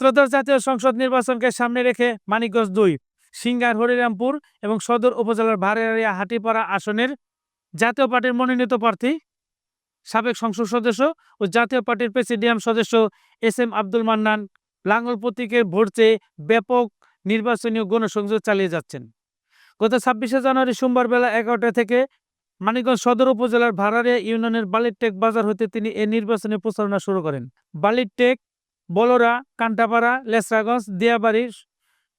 ত্রয়োদশ জাতীয় সংসদ নির্বাচনকে সামনে রেখে মানিকগঞ্জ দুই, সিঙ্গার হরিরামপুর এবং সদর উপজেলার ভাড়ারিয়া হাটিপাড়া আসনের জাতীয় পার্টির মনোনীত প্রার্থী, সাবেক সংসদ সদস্য ও জাতীয় পার্টির প্রেসিডিয়াম সদস্য এস এম আব্দুল মান্নান লাঙ্গল প্রতীকের ভোট চেয়ে ব্যাপক নির্বাচনী গণসংযোগ চালিয়ে যাচ্ছেন। গত ছাব্বিশে জানুয়ারি সোমবার বেলা এগারোটা থেকে মানিকগঞ্জ সদর উপজেলার ভাড়ারিয়া ইউনিয়নের বালিরটেক বাজার হতে তিনি এ নির্বাচনী প্রচারণা শুরু করেন। বালিরটেক বলরা, কান্টাপাড়া, লেসরাগঞ্জ, দিয়াবাড়ি,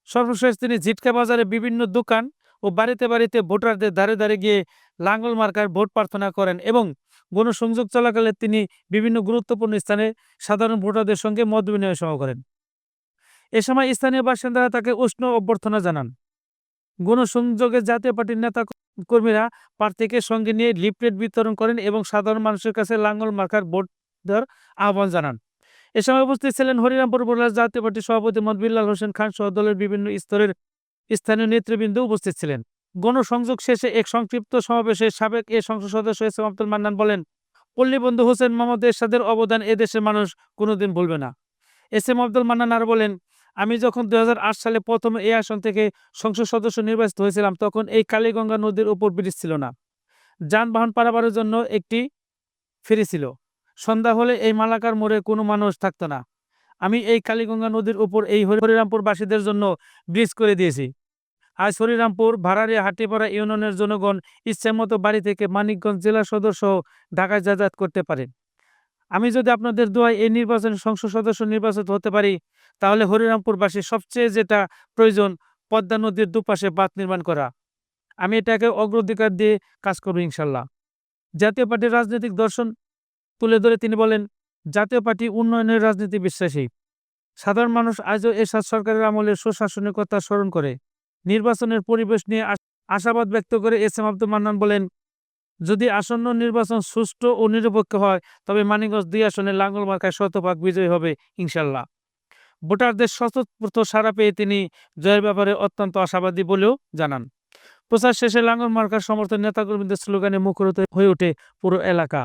সর্বশেষ তিনি ঝিটকা বাজারে বিভিন্ন দোকান ও বাড়িতে বাড়িতে ভোটারদের ধারে ধারে গিয়ে লাঙ্গল মার্কার ভোট প্রার্থনা করেন এবং গণসংযোগ চলাকালে তিনি বিভিন্ন গুরুত্বপূর্ণ স্থানে সাধারণ ভোটারদের সঙ্গে মত বিনিময় সভা করেন। এ সময় স্থানীয় বাসিন্দারা তাকে উষ্ণ অভ্যর্থনা জানান। গণসংযোগে জাতীয় পার্টির নেতা কর্মীরা প্রার্থীকে সঙ্গে নিয়ে লিফলেট বিতরণ করেন এবং সাধারণ মানুষের কাছে লাঙ্গল মার্কার ভোট দেওয়ার আহ্বান জানান। এ সময় উপস্থিত ছিলেন হরিরামপুর উপজেলা জাতীয় পার্টির সভাপতি মতবিল্লাল হোসেন খান সহ দলের বিভিন্ন স্তরের স্থানীয় নেতৃবৃন্দ উপস্থিত ছিলেন। গণসংযোগ শেষে এক সংক্ষিপ্ত সমাবেশে সাবেক এ সংসদ সদস্য এস আব্দুল মান্নান বলেন পল্লীবন্ধু হোসেন মোহাম্মদ এরশাদের অবদান এদেশের মানুষ কোনোদিন ভুলবে না। এস এম আব্দুল মান্নান আর বলেন, আমি যখন দুই হাজার আট সালে প্রথম এই আসন থেকে সংসদ সদস্য নির্বাচিত হয়েছিলাম, তখন এই কালীগঙ্গা নদীর উপর ব্রিজ ছিল না। যানবাহন পারাবারের জন্য একটি ফেরি ছিল। সন্ধ্যা হলে এই মালাকার মোড়ে কোনো মানুষ থাকতো না। আমি এই কালীগঙ্গা নদীর উপর এই হরিরামপুরবাসীদের জন্য ব্রিজ করে দিয়েছি। আজ হরিরামপুর ভাড়ারিয়া হাটিপাড়া ইউনিয়নের জনগণ ইচ্ছেমতো বাড়ি থেকে মানিকগঞ্জ জেলা সদর সহ ঢাকায় যাতায়াত করতে পারেন আমি যদি আপনাদের দোয়ায় এই নির্বাচন সংসদ সদস্য নির্বাচিত হতে পারি, তাহলে হরিরামপুরবাসীর সবচেয়ে যেটা প্রয়োজন, পদ্মা নদীর দুপাশে বাঁধ নির্মাণ করা। আমি এটাকে অগ্রাধিকার দিয়ে কাজ করব ইনশাল্লাহ। জাতীয় পার্টির রাজনৈতিক দর্শন তুলে ধরে তিনি বলেন, জাতীয় পার্টি উন্নয়নের রাজনীতি বিশ্বাসী। সাধারণ মানুষ আজও এরশাদ সরকারের আমলে সুশাসনের কথা স্মরণ করে। নির্বাচনের পরিবেশ নিয়ে আশাবাদ ব্যক্ত করে এস এম আব্দুল মান্নান বলেন, যদি আসন্ন নির্বাচন সুষ্ঠু ও নিরপেক্ষ হয়, তবে মানিকগঞ্জ দুই আসনে লাঙ্গল মার্কায় শতভাগ বিজয়ী হবে ইনশাল্লাহ। ভোটারদের স্বতঃস্ফূর্ত সাড়া পেয়ে তিনি জয়ের ব্যাপারে অত্যন্ত আশাবাদী বলেও জানান। প্রচার শেষে লাঙ্গল মার্কার সমর্থন নেতাকর্মীদের স্লোগানে মুখরিত হয়ে ওঠে পুরো এলাকা।